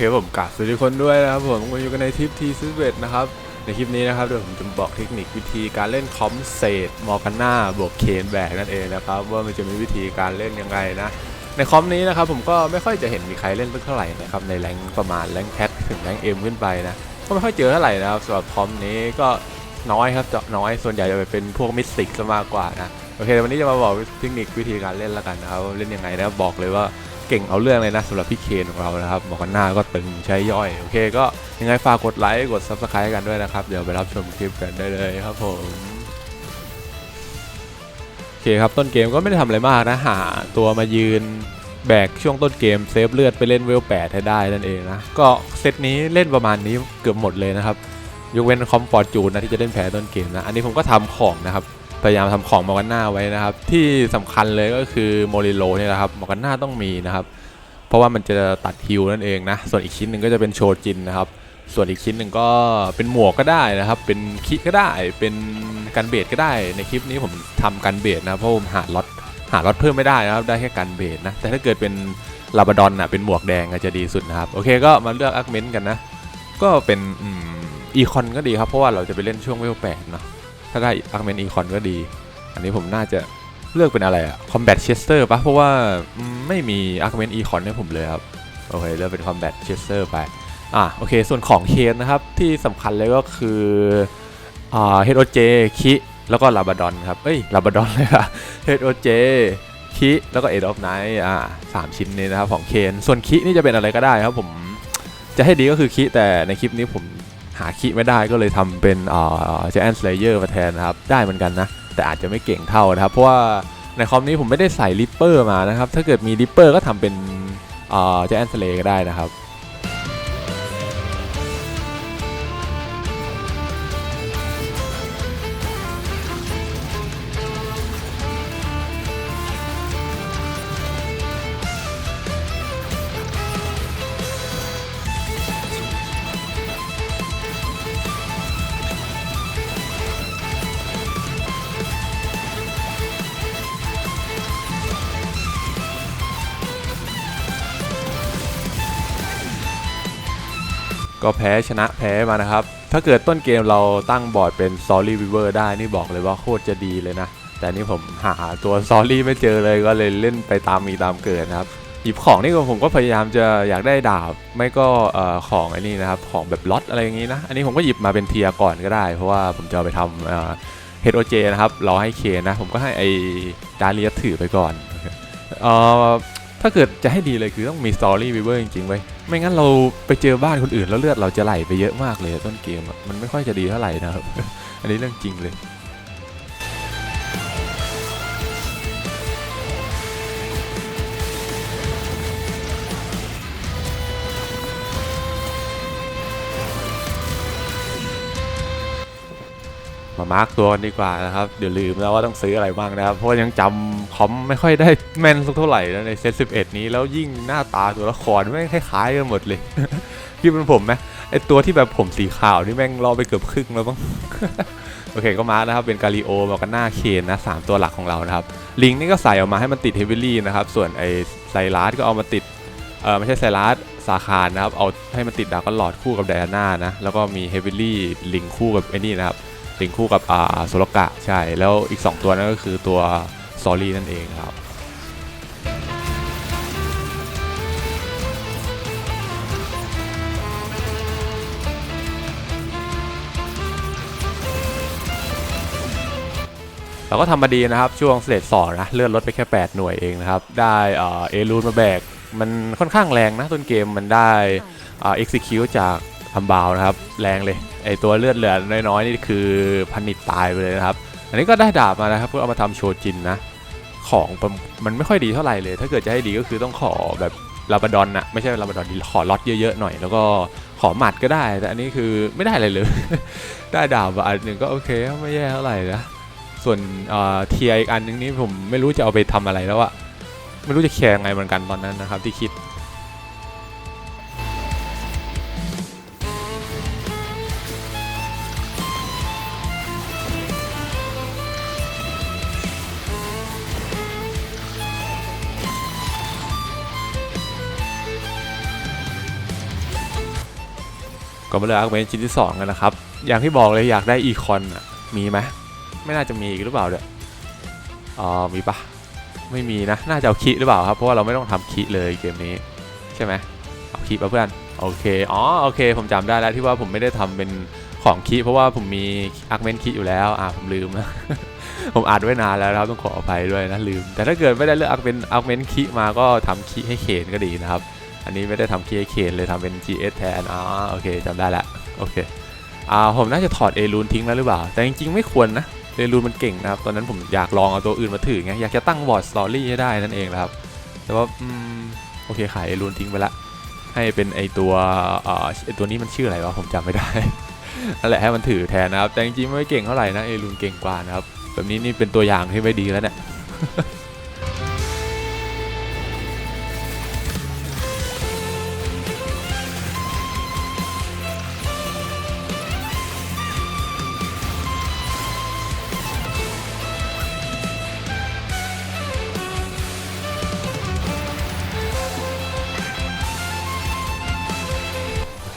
เคผมกราบสวัสดีคนด้วยนะครับผมก็อยู่กันในทริปทีซื้อเวทนะครับ ในคลิปนี้นะครับเดี๋ยวผมจะบอกเทคนิควิธีการเล่นคอมเซตมอร์กาน่าบวกเคนแบกนั่นเองนะครับว่ามันจะมีวิธีการเล่นยังไงนะ ในคอมนี้นะครับผมก็ไม่ค่อยจะเห็นมีใครเล่นเท่าไหร่นะครับในแรงประมาณแรงแพทถึงแรงเอ็มขึ้นไปนะก็ไม่ค่อยเจอเท่าไหร่นะครับสำหรับคอมนี้ก็น้อยครับจะน้อยส่วนใหญ่จะเป็นพวกมิสติกซะมากกว่านะโอเควันนี้จะมาบอกเทคนิควิธีการเล่นแล้วกันนะครับเล่นยังไงนะบอกเลยว่า เก่งเอาเรื่องเลยนะสำหรับพี่เคนของเรานะครับบอกกันหน้าก็ตึงใช้ย่อย โอเคก็ยังไงฝากกดไลค์กด subscribe กันด้วยนะครับ เดี๋ยวไปรับชมคลิปกันได้เลยครับผมโอเคครับต้นเกมก็ไม่ได้ทำอะไรมากนะหาตัวมายืนแบกช่วงต้นเกมเซฟเลือดไปเล่นเวล8ให้ได้นั่นเองนะก็เซตนี้เล่นประมาณนี้เกือบหมดเลยนะครับยกเว้นคอมฟอร์จูนนะที่จะเล่นแพ้ต้นเกมนะอันนี้ผมก็ทำของนะครับ พยายามทำของมอร์กันนาไว้นะครับ ที่สำคัญเลยก็คือโมริโลเนี่ยนะครับมอร์กันนาต้องมีนะครับ เพราะว่ามันจะตัดฮิวนั่นเองนะ ส่วนอีกชิ้นหนึ่งก็จะเป็นโชจินนะครับ ส่วนอีกชิ้นหนึ่งก็เป็นหมวกก็ได้นะครับ เป็นคิก็ได้ เป็นกันเบดก็ได้ ในคลิปนี้ผมทำกันเบดนะเพราะผมหาล็อตหาล็อตเพิ่มไม่ได้นะครับ ได้แค่กันเบดนะ แต่ถ้าเกิดเป็นลาบาดอนนะเป็นหมวกแดงอาจจะดีสุดนะครับ โอเคก็มาเลือกอาร์เมนต์กันนะ ก็เป็นอีคอนก็ดีครับ เพราะว่าเราจะไปเล่นช่วงเวลแปดเนาะ ถ้าได้อาร์เมนอีคอนก็ดี อันนี้ผมน่าจะเลือกเป็นอะไรอะคอมแบทเชสเตอร์ปะเพราะว่าไม่มีอาร์เมนอีคอนให้ผมเลยครับ โอเค เลือกเป็นคอมแบทเชสเตอร์ไป อะโอเค ส่วนของเคนนะครับ ที่สำคัญเลยก็คืออ่า HOJ คิแล้วก็ลาบาดอนครับ เอ้ยลาบาดอนเลยอะ HOJ คิแล้วก็เอ็ดออฟไนท์อ่าสามชิ้นนี้นะครับของเคน ส่วนคินี่จะเป็นอะไรก็ได้ครับผม จะให้ดีก็คือคิแต่ในคลิปนี้ผม หาคิไม่ได้ก็เลยทำเป็นอ่าเจแอนสเลเยอร์มาแทนนะครับ ได้เหมือนกันนะ แต่อาจจะไม่เก่งเท่านะครับ เพราะว่าในคอมนี้ผมไม่ได้ใส่ริปเปอร์มานะครับ ถ้าเกิดมีริปเปอร์ก็ทำเป็นอ่าเจแอนสเลก็ได้นะครับ ก็แพ้ชนะแพ้มานะครับ ถ้าเกิดต้นเกมเราตั้งบอร์ดเป็น Sorry Weaver ได้นี่บอกเลยว่าโคตรจะดีเลยนะ แต่นี่ผมหาตัว Sorry ไม่เจอเลยก็เลยเล่นไปตามมีตามเกิดนะครับ หยิบของนี่ก็ผมก็พยายามจะอยากได้ดาบ ไม่ก็ของไอ้นี่นะครับ ของแบบล็อตอะไรอย่างงี้นะ อันนี้ผมก็หยิบมาเป็นเทียก่อนก็ได้ เพราะว่าผมจะไปทำเอ่อ HOJ นะครับรอให้เคนนะ ผมก็ให้ไอ้ดาเลียถือไปก่อนเอ่อ ถ้าเกิดจะให้ดีเลยคือต้องมีซอรี่วีเวอร์จริงๆไว้ไม่งั้นเราไปเจอบ้านคนอื่นแล้วเลือดเราจะไหลไปเยอะมากเลยต้นเกมมันไม่ค่อยจะดีเท่าไหร่นะครับ อันนี้เรื่องจริงเลย มามาร์กตัวกันดีกว่านะครับ เดี๋ยวลืมแล้วว่าต้องซื้ออะไรบ้างนะครับ เพราะว่ายังจำคอมไม่ค่อยได้แม่นสักเท่าไหร่นะในเซต11 นี้แล้วยิ่งหน้าตาตัวละครไม่คล้ายๆกันหมดเลยคิดเป็นผมไหมไอตัวที่แบบผมสีขาวนี่แม่งรอไปเกือบครึ่งแล้วบ้างโอเคก็มาร์กนะครับเป็นกาลิโอมากันหน้าเคนนะสามตัวหลักของเรานะครับลิงนี่ก็ใส่ออกมาให้มันติดเฮฟวี่นะครับส่วนไอไซรัสก็เอามาติดเออไม่ใช่ไซรัสสาคารนะครับเอาให้มันติดดาวก็หลอดคู่กับไดอาน่านะแล้วก็มีเฮฟวี่ลิงคู่กับไอ้นี่นะครับ ลิงคู่กับอ่าโซลกะใช่แล้วอีก 2 ตัวนั่นก็คือตัวซอรี่นั่นเองครับเราก็ทำมาดีนะครับช่วงสเตจสองนะเลื่อนลดไปแค่ 8 หน่วยเองนะครับ ได้เอเอรูนมาแบก มันค่อนข้างแรงนะต้นเกมมันได้อ่า execute จากอัมบาวนะครับ แรงเลย ไอตัวเลือดเหลือน้อยๆนี่คือพันิดตายไปเลยนะครับ อันนี้ก็ได้ดาบมานะครับเพื่อเอามาทำโชจินนะของมันไม่ค่อยดีเท่าไหร่เลย ถ้าเกิดจะให้ดีก็คือต้องขอแบบลาบดอนนะไม่ใช่ลาบดอนดีขอล็อตเยอะๆหน่อย แล้วก็ขอหมัดก็ได้ แต่อันนี้คือไม่ได้อะไรเลย ได้ดาบอันหนึ่งก็โอเคไม่แย่เท่าไหร่นะส่วนเทียอีกอันนึงนี้ผมไม่รู้จะเอาไปทำอะไรแล้วอะไม่รู้จะแคร์ยังไงเหมือนกันตอนนั้นนะครับที่คิด ก็มาเลือกอาร์เมนชิ้นที่สองกันนะครับ อย่างที่บอกเลยอยากได้อีคอนมีไหมไม่น่าจะมีอีกหรือเปล่าเนี่ยอ๋อมีปะไม่มีนะ น่าจะเอาคีหรือเปล่าครับ เพราะว่าเราไม่ต้องทำคีเลยเกมนี้ ใช่ไหมเอาคีปะเพื่อนโอเค อ๋อ โอเค ผมจำได้แล้วที่ว่าผมไม่ได้ทำเป็นของคีเพราะว่าผมมีอาร์เมนคีอยู่แล้ว อ่าผมลืมนะ ผมอ่านไว้นานแล้วครับต้องขออภัยด้วยนะลืม แต่ถ้าเกิดไม่ได้เลือกอาร์เมนอาร์เมนคีมาก็ทำคีให้เขนก็ดีนะครับ อันนี้ไม่ได้ทำคีให้เขนเลยทำเป็น GS แทนอ๋อโอเคจำได้ละโอเคอ่าผมน่าจะถอดเอรูนทิ้งแล้วหรือเปล่า แต่จริงๆไม่ควรนะเอรูนมันเก่งนะครับ ตอนนั้นผมอยากลองเอาตัวอื่นมาถือไงอยากจะตั้งบอร์ดสตอรี่ให้ได้นั่นเองนะครับ แต่ว่าอืมโอเคขายเอรูนทิ้งไปละ ให้เป็นไอตัวอ่อไอตัวนี้มันชื่ออะไรวะผมจำไม่ได้นั่นแหละให้มันถือแทนนะครับ แต่จริงๆไม่เก่งเท่าไหร่นะเอรูนเก่งกว่านะครับแบบนี้นี่เป็นตัวอย่างที่ไม่ดีแล้วเนี่ย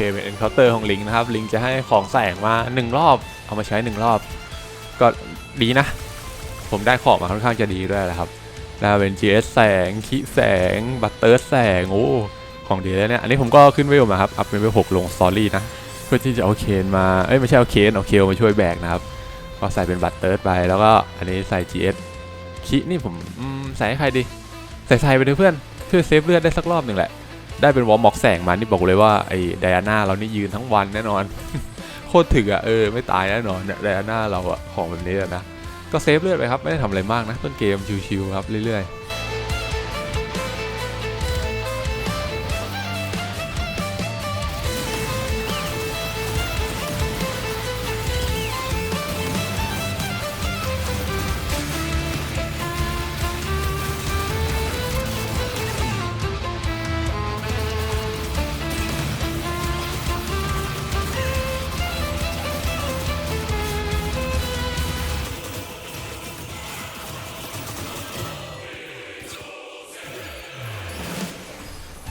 เคเป็น encounter ของลิงนะครับ ลิงจะให้ของแสงมาหนึ่งรอบ เอามาใช้หนึ่งรอบ ก็ดีนะ ผมได้ของมาค่อนข้างจะดีด้วยแหละครับแล้วเป็น GS แสงคิแสง บัตเตอร์แสง โอ้ ของดีแล้วเนี่ย อันนี้ผมก็ขึ้นเวลมาครับ อัพเป็นเวลหกลงสตอรี่นะ เพื่อที่จะเอาเคนมา เอ้ยไม่ใช่เอาเคนเอาเคลมาช่วยแบกนะครับ ก็ใส่เป็นบัตเตอร์ไป แล้วก็อันนี้ใส่ GS คินี่ผมมใส่ให้ใครดี ใส่ใส่ไปเลยเพื่อน ช่วยเซฟเลือดได้สักรอบหนึ่งแหละ ได้เป็นวอลม็อกแสงมานี่บอกเลยว่าไอ้ไดอาน่าเรานี่ยืนทั้งวันแน่นอน โคตรถึกอะเออไม่ตายแน่นอนเนี่ยไดอาน่าเราอะของแบบนี้นะก็เซฟเลือดไปครับไม่ได้ทำอะไรมากนะต้นเกมชิวๆครับเรื่อยๆ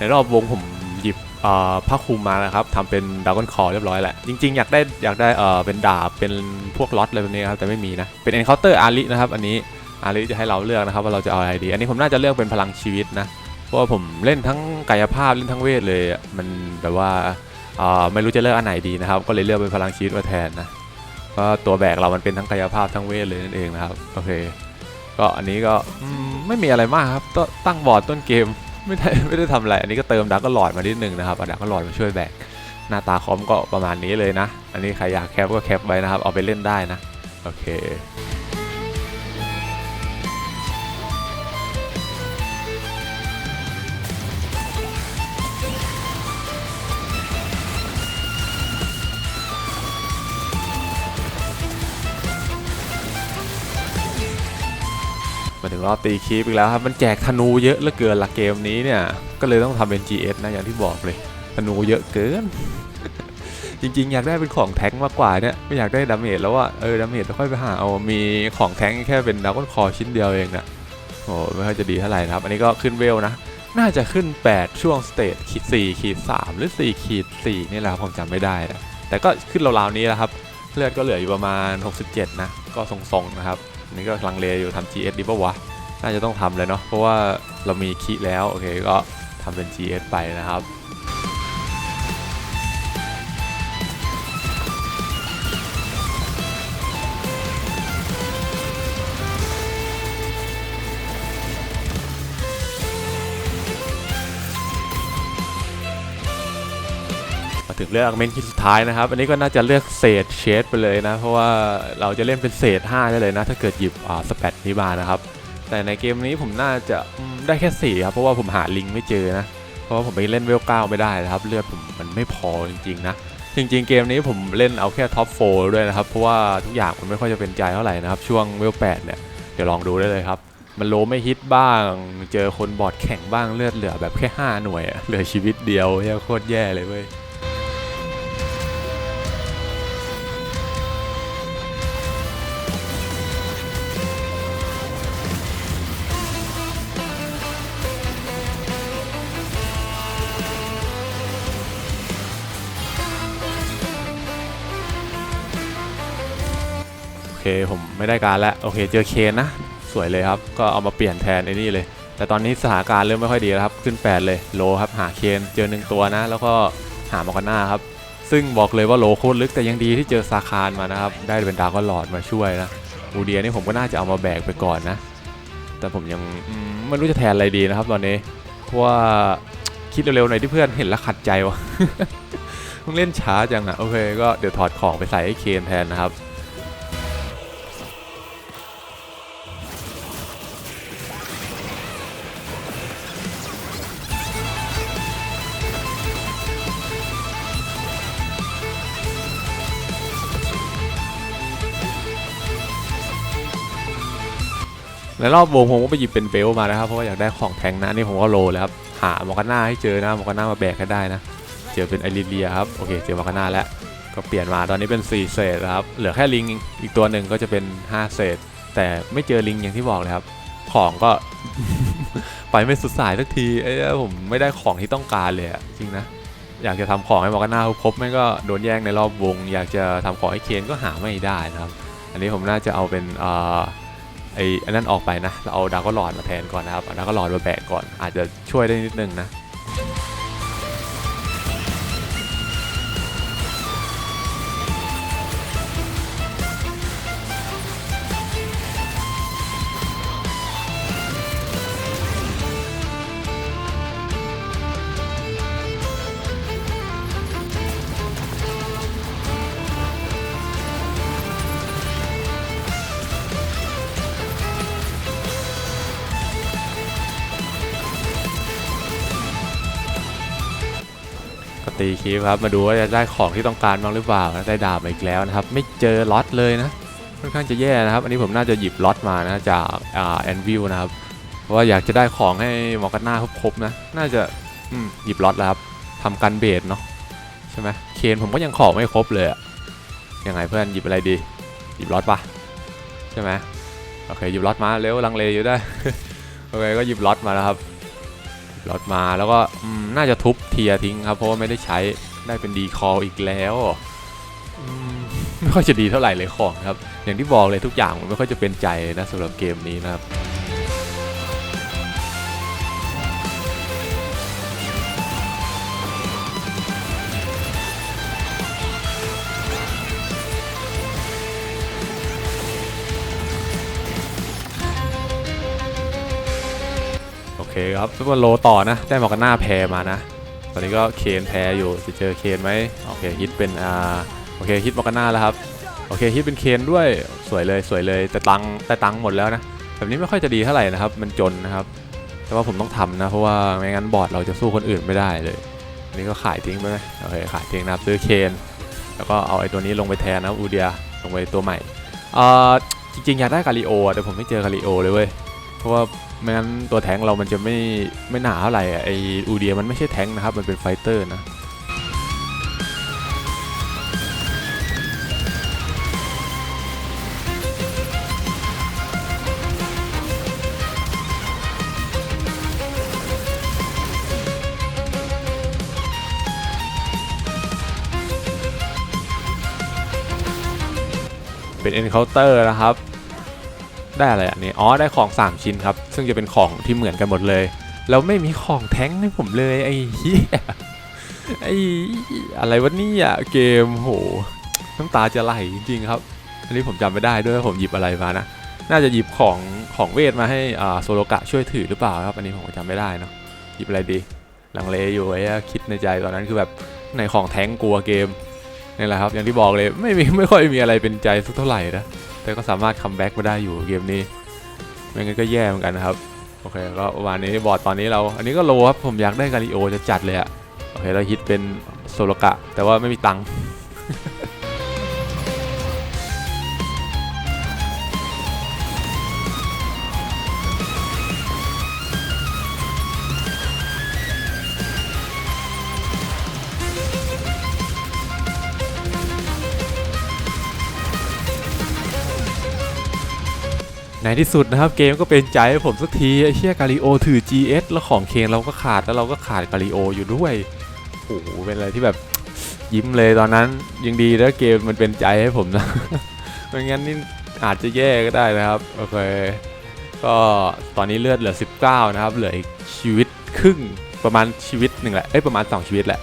ในรอบวงผมหยิบผ้าคลุมมานะครับทำเป็นดาวกอนคอเรียบร้อยแหละ จริงๆ อยากได้อยากได้เออเป็นดาบเป็นพวกล็อตอะไรแบบนี้ครับแต่ไม่มีนะ เป็น Encounter อร์อารินะครับ อันนี้อาริจะให้เราเลือกนะครับว่าเราจะเอาอะไรดี อันนี้ผมน่าจะเลือกเป็นพลังชีวิตนะ เพราะว่าผมเล่นทั้งกายภาพเล่นทั้งเวทเลยมันแบบว่าไม่รู้จะเลือกอันไหนดีนะครับ ก็เลยเลือกเป็นพลังชีวิตมาแทนนะเพราะตัวแบกเรามันเป็นทั้งกายภาพทั้งเวทเลยนั่นเองนะครับโอเค ก็อันนี้ก็ไม่มีอะไรมากครับตั้งบอร์ดต้นเกม ไม่ได้ไม่ได้ทำอะไร อันนี้ก็เติมดักก็หลอดมานิดนึงนะครับเอาดักก็หลอดมาช่วยแบก หน้าตาคอมก็ประมาณนี้เลยนะ อันนี้ใครอยากแคปก็แคปไว้นะครับ เอาไปเล่นได้นะ โอเค งรอบตีคีปอีกแล้วครับ มันแจกธนูเยอะเหลือเกินละเกมนี้เนี่ย ก็เลยต้องทำเป็น GS นะอย่างที่บอกเลย ธนูเยอะเกิน จริงๆ อยากได้เป็นของแท้งมากกว่าเนี่ย ไม่อยากได้ดาเมจแล้วว่าเออดาเมจแล้วค่อยไปหาเอามีของแท้งแค่เป็นดาวน์คอชิ้นเดียวเองนะโอ้ไม่ค่อยจะดีเท่าไหร่นะครับ อันนี้ก็ขึ้นเวลนะ น่าจะขึ้น 8 ช่วงสเตจขีด4ขีด3หรือ4ขีด4นี่แหละครับผมจำไม่ได้นะแต่ก็ขึ้นราวๆนี้แหละครับเลือดก็เหลืออยู่ประมาณ 67 นะ ก็ทรงๆนะครับอันนี้ก็ลังเลอยู่ทำ GS ดีปะวะ น่าจะต้องทำเลยเนาะเพราะว่าเรามีคีแล้ว โอเคก็ทำเป็น GS ไปนะครับมาถึงเลือกเมนคิดสุดท้ายนะครับ อันนี้ก็น่าจะเลือกเศษเชดไปเลยนะ เพราะว่าเราจะเล่นเป็นเศษ 5 ได้เลยนะ ถ้าเกิดหยิบอ่าสเปดนี้มานะครับ แต่ในเกมนี้ผมน่าจะได้แค่ 4 ครับ เพราะว่าผมหาลิงไม่เจอนะ เพราะว่าผมไปเล่นเวลเก้าไม่ได้นะครับ เลือดผมมันไม่พอจริงๆนะ จริงๆ เกมนี้ผมเล่นเอาแค่ท็อปโฟด้วยนะครับ เพราะว่าทุกอย่างมันไม่ค่อยจะเป็นใจเท่าไหร่นะครับ ช่วงเวลแปดเนี่ย เดี๋ยวลองดูได้เลยครับ มันโลไม่ฮิตบ้าง เจอคนบอดแข่งบ้างเลือดเหลือแบบแค่ 5 หน่วยเหลือชีวิตเดียวเหี้ยโคตรแย่เลยเว้ย ผมไม่ได้การแล้วโอเคเจอเคนนะ สวยเลยครับ ก็เอามาเปลี่ยนแทนไอ้นี่เลย แต่ตอนนี้สถานการณ์เริ่มไม่ค่อยดีแล้วครับ ขึ้น 8 เลยโลครับหาเคนเจอหนึ่งตัวนะ แล้วก็หามอร์กาน่าครับซึ่งบอกเลยว่าโลโคตรลึกแต่ยังดีที่เจอซาคารมานะครับ ได้เป็นดาวก็หลอดมาช่วยนะอูเดียนี่ผมก็น่าจะเอามาแบกไปก่อนนะ แต่ผมยังไม่รู้จะแทนอะไรดีนะครับตอนนี้เพราะว่าคิดเร็วๆหน่อยที่เพื่อนเห็นแล้วขัดใจวะมึงเล่นช้าจังอะโอเคก็เดี๋ยวถอดของไปใส่ให้เคนแทนนะครับ ในรอบวงผมก็ไปหยิบเป็นเบลต์มานะครับเพราะว่าอยากได้ของแทงนะนี่ผมก็โลแล้วครับหามอกาน่าให้เจอนะมอกาน่ามาแบกให้ได้นะเจอเป็นไอริเลียครับโอเคเจอมอกาน่าแล้วก็เปลี่ยนมาตอนนี้เป็น 4 เศษครับเหลือแค่ลิงอีกตัวหนึ่งก็จะเป็น 5 เศษ แต่ไม่เจอลิงอย่างที่บอกเลยครับ ของก็ ไปไม่สุดสายสักทีไอ้ผมไม่ได้ของที่ต้องการเลยจริงนะอยากจะทำของให้มอกาน่าครบไม่ก็โดนแย่งในรอบวง อยากจะทำของให้เคนก็หาไม่ได้นะครับ อันนี้ผมน่าจะเอาเป็นอ่อ ไอ้อันนั้นออกไปนะ เราเอาดาวก็หลอดมาแทนก่อนนะครับเอาดาวก็หลอดมาแบกก่อน อาจจะช่วยได้นิดนึงนะ ตีคีบครับมาดูว่าจะได้ของที่ต้องการบ้างหรือเปล่าได้ดาบมาอีกแล้วนะครับไม่เจอล็อตเลยนะค่อนข้างจะแย่นะครับ อันนี้ผมน่าจะหยิบล็อตมานะจากอ่าแอนวิวนะครับเพราะว่าอยากจะได้ของให้มอร์กาน่าครบๆนะน่าจะอืมหยิบล็อตแล้วครับทำกันเบสเนาะใช่ไหมเคนผมก็ยังของไม่ครบเลยอะยังไงเพื่อนหยิบอะไรดี หยิบล็อตปะใช่ไหมโอเคหยิบล็อตมาเร็วลังเลอยู่ได้โอเคก็หยิบล็อตมาแล้วครับ รถมาแล้วก็น่าจะทุบเทียทิ้งครับ เพราะว่าไม่ได้ใช้ได้เป็นดีคออีกแล้วไม่ค่อยจะดีเท่าไหร่เลยของครับ อย่างที่บอกเลยทุกอย่างมันไม่ค่อยจะเป็นใจนะสำหรับเกมนี้นะครับ ครับซุปเปอร์โลต่อนะ ได้มอกกันหน้าแพมานะ ตอนนี้ก็เคนแพอยู่ จะเจอเคนไหมโอเคฮิตเป็นอ่าโอเคฮิตมอกกันหน้าแล้วครับ โอเคฮิตเป็นเคนด้วย สวยเลยสวยเลย แต่ตังแต่ตังหมดแล้วนะ แบบนี้ไม่ค่อยจะดีเท่าไหร่นะครับ มันจนนะครับ แต่ว่าผมต้องทำนะ เพราะว่าไม่งั้นบอร์ดเราจะสู้คนอื่นไม่ได้เลย อันนี้ก็ขายทิ้งไปไหมโอเคขายทิ้งนะครับซื้อเคนแล้วก็เอาไอ้ตัวนี้ลงไปแทนนะอูเดียลงไปตัวใหม่อ่าจริงๆอยากได้กาลิโอแต่ผมไม่เจอกาลิโอเลยเว้ย เพราะว่า ไม่งั้นตัวแทงค์เรามันจะไม่ไม่หนาเท่าไหร่ไออูเดียมันไม่ใช่แทงค์นะครับ มันเป็นไฟเตอร์นะเป็น Encounter นะครับ ได้อะไรอันนี้อ๋อได้ของ 3 ชิ้นครับ ซึ่งจะเป็นของที่เหมือนกันหมดเลย แล้วไม่มีของแท้งให้ผมเลยไอ้เหี้ยไอ้อะไรวะเนี่ยเกมโหน้ำตาจะไหลจริงๆครับ อันนี้ผมจำไม่ได้ด้วยว่าผมหยิบอะไรมานะ น่าจะหยิบของของเวทมาให้อ่าโซโลกะช่วยถือหรือเปล่าครับ อันนี้ผมจำไม่ได้เนาะหยิบอะไรดีลังเลอยู่ไอ้คิดในใจตอนนั้นคือแบบในของแท้งกลัวเกมนี่แหละครับ อย่างที่บอกเลยไม่มีไม่ค่อยมีอะไรเป็นใจสักเท่าไหร่นะ แต่ก็สามารถคัมแบ็กมาได้อยู่เกมนี้ไม่งั้นก็แย่เหมือนกันนะครับ โอเคก็ประมาณนี้บอร์ดตอนนี้เรา อันนี้ก็โลครับ ผมอยากได้กาลิโอจะจัดเลยอะโอเคเราฮิตเป็นโซโลกะ แต่ว่าไม่มีตังค์ ในที่สุดนะครับเกมก็เป็นใจให้ผมสักทีไอ้เชี่ยกาลิโอถือ GS แล้วของเคนเราก็ขาดแล้วเราก็ขาดกาลิโออยู่ด้วยโอ้โหเป็นอะไรที่แบบยิ้มเลยตอนนั้นยังดีแล้วเกมมันเป็นใจให้ผมนะไม่งั้นนี่อาจจะแย่ก็ได้นะครับโอเคก็ตอนนี้เลือดเหลือ 19 นะครับ เหลืออีกชีวิตครึ่งประมาณชีวิตหนึ่งแหละเอ้ยประมาณ 2 ชีวิตแหละ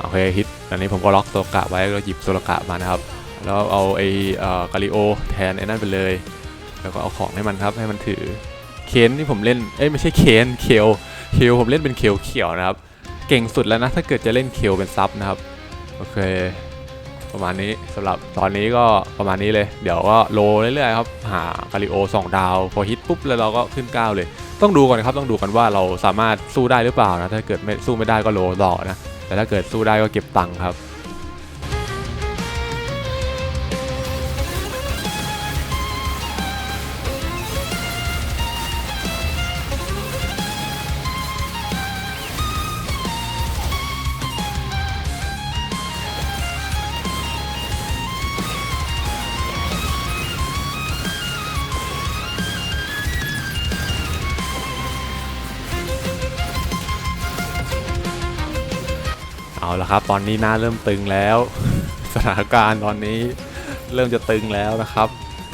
โอเคฮิตอันนี้ผมก็ล็อกโซลกะไว้ก็หยิบโซลกะมานะครับแล้วเอาไอ้กาลิโอแทนไอ้นั่นไปเลย แล้วก็เอาของให้มันครับให้มันถือเคนที่ผมเล่นเอ้ยไม่ใช่เคนเคลเคลผมเล่นเป็นเคลเขียวนะครับ เก่งสุดแล้วนะถ้าเกิดจะเล่นเคลเป็นซับนะครับโอเค ประมาณนี้สำหรับตอนนี้ก็ประมาณนี้เลย เดี๋ยวก็โลเรื่อยๆครับหากาลิโอ2ดาว พอฮิตปุ๊บแล้วเราก็ขึ้น9เลย ต้องดูก่อนครับต้องดูกันว่าเราสามารถสู้ได้หรือเปล่านะถ้าเกิดไม่สู้ไม่ได้ก็โลต่อนะแต่ถ้าเกิดสู้ได้ก็เก็บตังค์ครับ เอาละครับตอนนี้หน้าเริ่มตึงแล้ว สถานการณ์ตอนนี้เริ่มจะตึงแล้วนะครับ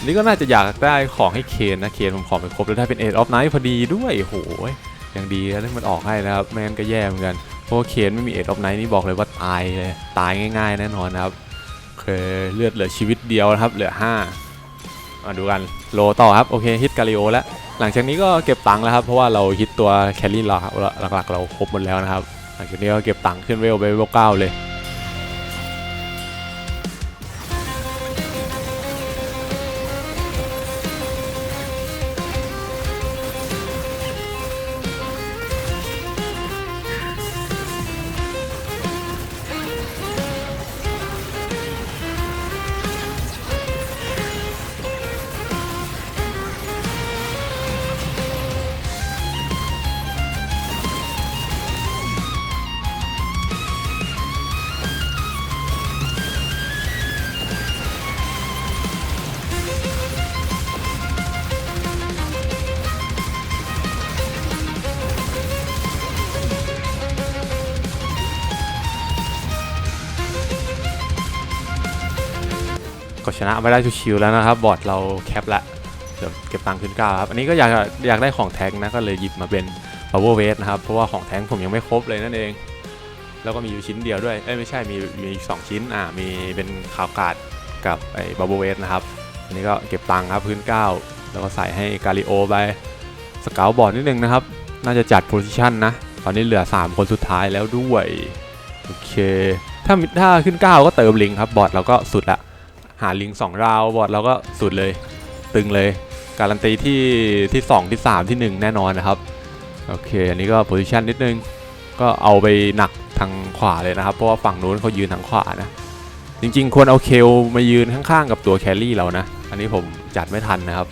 นี่ก็น่าจะอยากได้ของให้เคนนะเคนผมขอไปครบแล้วได้เป็นเอ็ดออฟไนท์พอดีด้วยโหยยังดีนะที่มันออกให้นะครับไม่งั้นก็แย่เหมือนกันเพราะเคนไม่มีเอ็ดออฟไนท์นี่บอกเลยว่าตายเลยตายง่าย ๆ แน่นอนนะครับโอเคเลือดเหลือชีวิตเดียวนะครับเหลือ5มาดูกันโลต่อครับโอเคฮิตกาลิโอแล้วหลังจากนี้ก็เก็บตังค์แล้วครับเพราะว่าเราฮิตตัวแคลรี่หลักหลักๆเราครบหมดแล้วนะครับ หลังจากนี้ก็เก็บตังค์ขึ้นเวลไปเวลเก้าเลย นะไม่ได้ชิวๆแล้วนะครับบอร์ดเราแคปละเดี๋ยวเก็บตังค์ขึ้นเก้าครับอันนี้ก็อยากอยากได้ของแท้งนะก็เลยหยิบมาเป็น power w e i g t นะครับเพราะว่าของแท้งผมยังไม่ครบเลยนั่นเอง แล้วก็มีอยู่ชิ้นเดียวด้วยเอ้ยไม่ใช่มีมีสองชิ้นอ่ามีเป็นขาวกาดกับไอ้ bubble weight นะครับอันนี้ก็เก็บตังค์ครับพื้นเก้าแล้วก็ใส่ให้กาลิโอไปสเกลบอร์ดนิดนึงนะครับน่าจะจัดโพซิชันนะตอนนี้เหลือ 3 คนสุดท้ายแล้วด้วยโอเคถ้าถ้าขึ้น 9 ก็เติมลิงครับบอร์ดเราก็สุดละ หาลิงสองราวบอดเราก็สุดเลย ตึงเลย การันตีที่ที่ 2 ที่ 3 ที่ 1 แน่นอนนะครับ โอเค อันนี้ก็โพซิชันนิดนึง ก็เอาไปหนักทางขวาเลยนะครับ เพราะว่าฝั่งนู้นเขายืนทางขวานะ จริงๆ ควรเอาเคลมายืนข้างๆ กับตัวแครี่เรานะ อันนี้ผมจัดไม่ทันนะครับ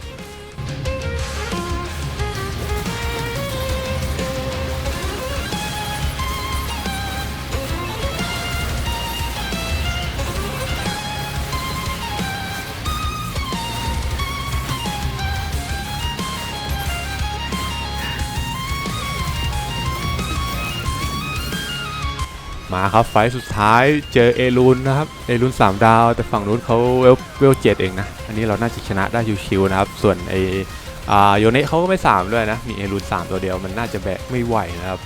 มาครับไฟสุดท้ายเจอเอลูนนะครับเอลูน3 ดาว แต่ฝั่งนู้นเขาเวลเวลเจ็ดเองนะ อันนี้เราน่าจะชนะได้ชิวๆนะครับ ส่วนไออาโยเนะเขาก็ไม่3ด้วยนะ มีเอลูน3 ตัวเดียวมันน่าจะแบกไม่ไหวนะครับ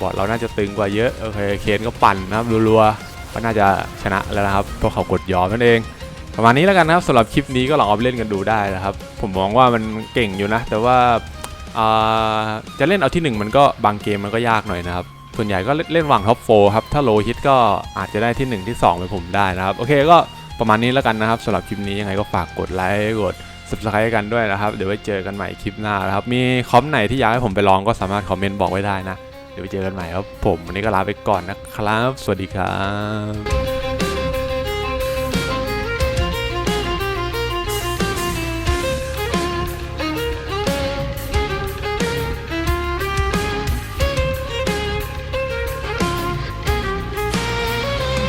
บอดเราน่าจะตึงกว่าเยอะโอเคเคนก็ปั่นนะครับรัวๆก็น่าจะชนะแล้วนะครับเพราะเขากดยอมนั่นเองประมาณนี้แล้วกันนะครับสำหรับคลิปนี้ก็ลองเอาไปเล่นกันดูได้นะครับ ผมมองว่ามันเก่งอยู่นะ แต่ว่าอ่าจะเล่นเอาที่หนึ่งมันก็บางเกมมันก็ยากหน่อยนะครับ ส่วนใหญ่ก็เล่นวางท็อปโฟครับ ถ้าโลฮิตก็อาจจะได้ที่ 1 ที่2ไปผมได้นะครับ โอเคก็ประมาณนี้แล้วกันนะครับสำหรับคลิปนี้ยังไงก็ฝากกดไลค์กด subscribe กันด้วยนะครับ เดี๋ยวไว้เจอกันใหม่คลิปหน้านะครับ มีคอมไหนที่อยากให้ผมไปลองก็สามารถคอมเมนต์บอกไว้ได้นะ เดี๋ยวไปเจอกันใหม่ครับผมวันนี้ก็ลาไปก่อนนะครับ สวัสดีครับ